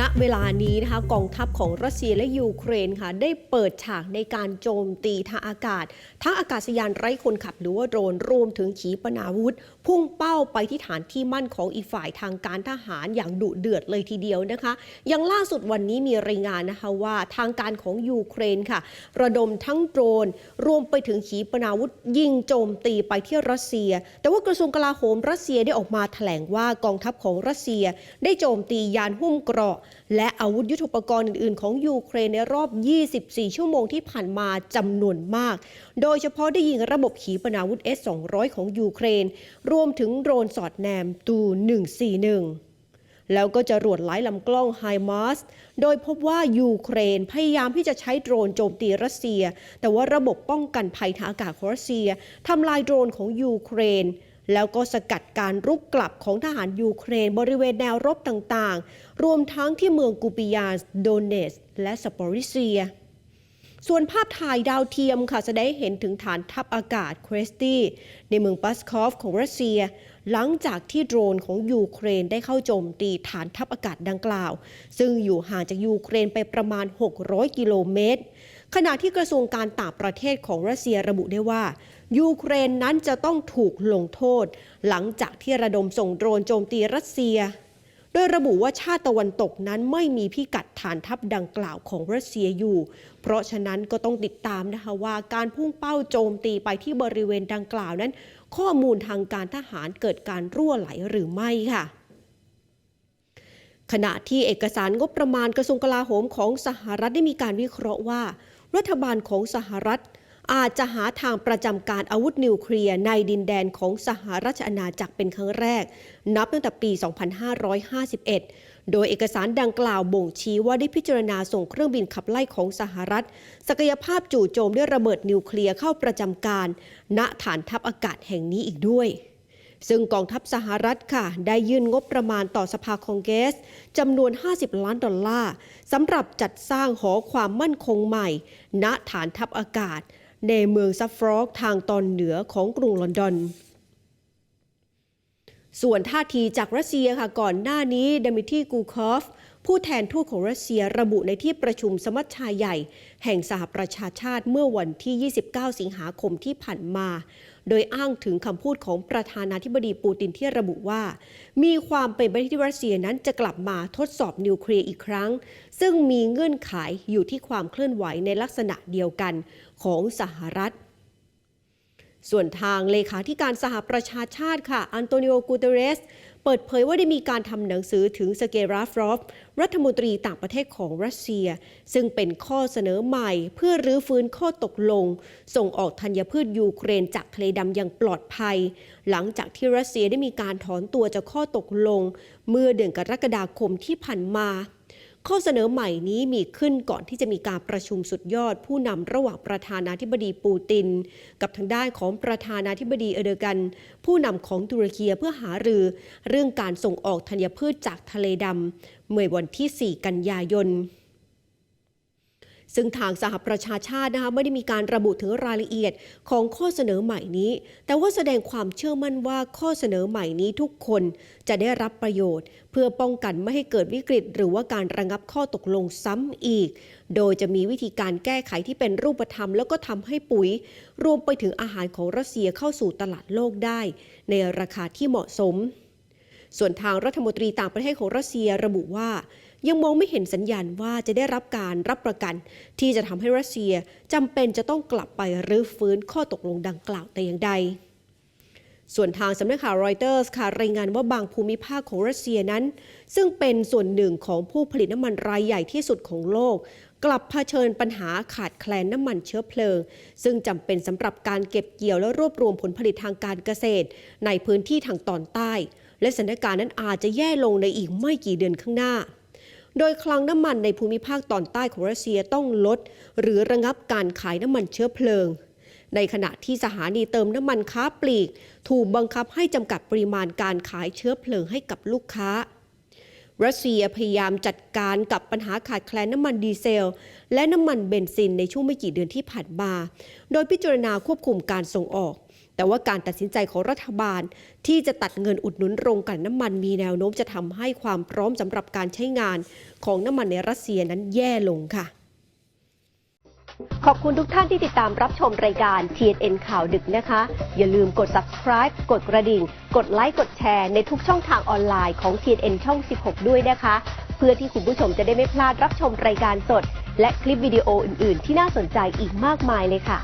ณเวลานี้นะคะกองทัพของรัสเซียและยูเครนค่ะ ได้เปิดฉากในการโจมตีทางอากาศ ทั้งอากาศยานไร้คนขับหรือว่าโดรนรวมถึงขีปนาวุธ พุ่งเป้าไปที่ฐานที่มั่นของอีกฝ่ายทางการทหารอย่างดุเดือดเลยทีเดียวนะคะย่างล่าสุดวันนี้มีรายงานนะคะว่าทางการของยูเครนค่ะ ระดมทั้งโดรน รวมไปถึงขีปนาวุธ ยิงโจมตีไปที่รัสเซีย แต่ว่ากระทรวงกลาโหมรัสเซียได้ออกมาแถลงว่ากองทัพของรัสเซีย ได้โจมตียานหุ้มเกราะและอาวุธยุทโธปกรณ์อื่น ๆ ของยูเครนในรอบ 24 ชั่วโมงที่ผ่านมาจำนวนมาก โดยเฉพาะได้ยิงระบบขีปนาวุธ S-200 ของยูเครน รวมถึงโดรนสอดแนมตู 141แล้วก็จะรวดไล่ลำกล้องไฮมาสโดยพบว่ายูเครนพยายามที่จะใช้โดรนโจมตีรัสเซีย แต่ว่าระบบป้องกันภัยทางอากาศของรัสเซียทำลายโดรนของยูเครน แล้วก็สกัดการรุกกลับของทหารยูเครนบริเวณแนวรบต่างๆ รวมทั้งที่เมืองกูปิยานโดเนส และสปอริเซีย ส่วนภาพถ่ายดาวเทียมค่ะแสดงให้เห็นถึงฐานทัพอากาศเครสตี้ในเมืองปัสคอฟของรัสเซีย หลังจากที่โดรนของยูเครนได้เข้าโจมตีฐานทัพอากาศดังกล่าว ซึ่งอยู่ห่างจากยูเครนไปประมาณ 600 กิโลเมตร ขณะที่กระทรวงการต่างประเทศของรัสเซียระบุได้ว่า ยูเครนนั้นจะต้องถูกลงโทษ หลังจากที่ระดมส่งโดรนโจมตีรัสเซีย โดยระบุว่าชาติตะวันตกนั้นไม่มีพิกัดฐานทัพดังกล่าวของรัสเซียอยู่ เพราะฉะนั้นก็ต้องติดตามนะคะว่าการพุ่งเป้าโจมตีไปที่บริเวณดังกล่าวนั้น ข้อมูลทางการทหารเกิดการรั่วไหลหรือไม่ค่ะขณะที่เอกสารงบประมาณกระทรวงกลาโหมของสหรัฐได้มีการวิเคราะห์ว่า รัฐบาลของสหรัฐ อาจจะหาทางประจำการอาวุธนิวเคลียร์ในดินแดนของสหราชอาณาจักรเป็นครั้งแรก นับตั้งแต่ปี 2551 โดยเอกสารดังกล่าวบ่งชี้ว่าได้พิจารณาส่งเครื่องบินขับไล่ของสหรัฐ ศักยภาพจู่โจมด้วยระเบิดนิวเคลียร์เข้าประจำการ ณฐานทัพอากาศแห่งนี้อีกด้วย ซึ่งกองทัพสหรัฐค่ะ ได้ยื่นงบประมาณต่อสภาคองเกรสจำนวน 50 ล้านดอลลาร์สำหรับจัดสร้างหอความมั่นคงใหม่ ณฐานทัพอากาศ ในเมืองซัฟฟรอกทางตอนเหนือของกรุงลอนดอนส่วนท่าทีจากรัสเซียค่ะก่อนหน้านี้เดมิทรีกูคอฟผู้แทนทูตของรัสเซียระบุในที่ประชุมสมัชชาใหญ่ แห่งสหประชาชาติเมื่อวันที่ 29 สิงหาคมที่ผ่านมา โดยอ้างถึงคำพูดของประธานาธิบดีปูตินที่ระบุว่า มีความเป็นไปได้ที่รัสเซียนั้นจะกลับมาทดสอบนิวเคลียร์อีกครั้ง ซึ่งมีเงื่อนไขอยู่ที่ความเคลื่อนไหวในลักษณะเดียวกันของสหรัฐส่วนทางเลขาธิการสหประชาชาติค่ะ อันโตนิโอ กูเตเรส เปิดเผยว่าได้มีการทำหนังสือถึงสเกราฟรอฟ รัฐมนตรีต่างประเทศของรัสเซีย ซึ่งเป็นข้อเสนอใหม่เพื่อรื้อฟื้นข้อตกลง ส่งออกธัญพืชยูเครนจากทะเลดำอย่างปลอดภัย หลังจากที่รัสเซียได้มีการถอนตัวจากข้อตกลง เมื่อเดือนกรกฎาคมที่ผ่านมา ข้อเสนอใหม่นี้มีขึ้นก่อนที่จะมีการประชุมสุดยอด ผู้นำระหว่างประธานาธิบดีปูติน กับทางด้านของประธานาธิบดีเอเดอร์กัน ผู้นำของตุรกีเพื่อหารือ เรื่องการส่งออกธัญพืชจากทะเลดำเมื่อวันที่ 4 กันยายน ซึ่งทางสหประชาชาตินะคะไม่ได้มีการระบุถึงรายละเอียดของข้อเสนอใหม่นี้ แต่ว่าแสดงความเชื่อมั่นว่าข้อเสนอใหม่นี้ทุกคนจะได้รับประโยชน์ เพื่อป้องกันไม่ให้เกิดวิกฤต หรือว่าการระงับข้อตกลงซ้ำอีก โดยจะมีวิธีการแก้ไขที่เป็นรูปธรรม แล้วก็ทำให้ปุ๋ย รวมไปถึงอาหารของรัสเซียเข้าสู่ตลาดโลกได้ ในราคาที่เหมาะสม ส่วนทางรัฐมนตรีต่างประเทศของรัสเซียระบุว่า ยังมองไม่เห็นสัญญาณว่าจะได้รับการรับประกัน ที่จะทำให้รัสเซียจำเป็นจะต้องกลับไปรื้อฟื้นข้อตกลงดังกล่าวแต่อย่างใดส่วนทางสำนักข่าวรอยเตอร์สค่ะรายงานว่าบางภูมิภาคของรัสเซียนั้น ซึ่งเป็นส่วนหนึ่งของผู้ผลิตน้ำมันรายใหญ่ที่สุดของโลก กลับเผชิญปัญหาขาดแคลนน้ำมันเชื้อเพลิง ซึ่งจำเป็นสำหรับการเก็บเกี่ยวและรวบรวมผลผลิตทางการเกษตร ในพื้นที่ทางตอนใต้ และสถานการณ์นั้นอาจจะแย่ลงในอีกไม่กี่เดือนข้างหน้า โดยคลังน้ำมันในภูมิภาคตอนใต้ของรัสเซียต้องลด หรือระงับการขายน้ำมันเชื้อเพลิง ในขณะที่สถานีเติมน้ำมันค้าปลีก ถูกบังคับให้จำกัดปริมาณการขายเชื้อเพลิงให้กับลูกค้า รัสเซียพยายามจัดการกับปัญหาขาดแคลนน้ำมันดีเซล และน้ำมันเบนซินในช่วงไม่กี่เดือนที่ผ่านมา โดยพิจารณาควบคุมการส่งออก แต่ว่าการตัดสินใจของรัฐบาล ที่จะตัดเงินอุดหนุนโรงกลั่นน้ำมันมีแนวโน้มจะทำให้ความพร้อมสำหรับการใช้งานของน้ำมันในรัสเซียนั้นแย่ลงค่ะ ขอบคุณทุกท่านที่ติดตามรับชมรายการ TNN ข่าวดึกนะคะ อย่าลืมกด subscribe กดกระดิ่ง กดไลค์กดแชร์ในทุกช่องทางออนไลน์ของ TNN ช่อง 16 ด้วยนะคะ เพื่อที่คุณผู้ชมจะได้ไม่พลาดรับชมรายการสด และคลิปวิดีโออื่น ๆ ที่น่าสนใจอีกมากมายเลยค่ะ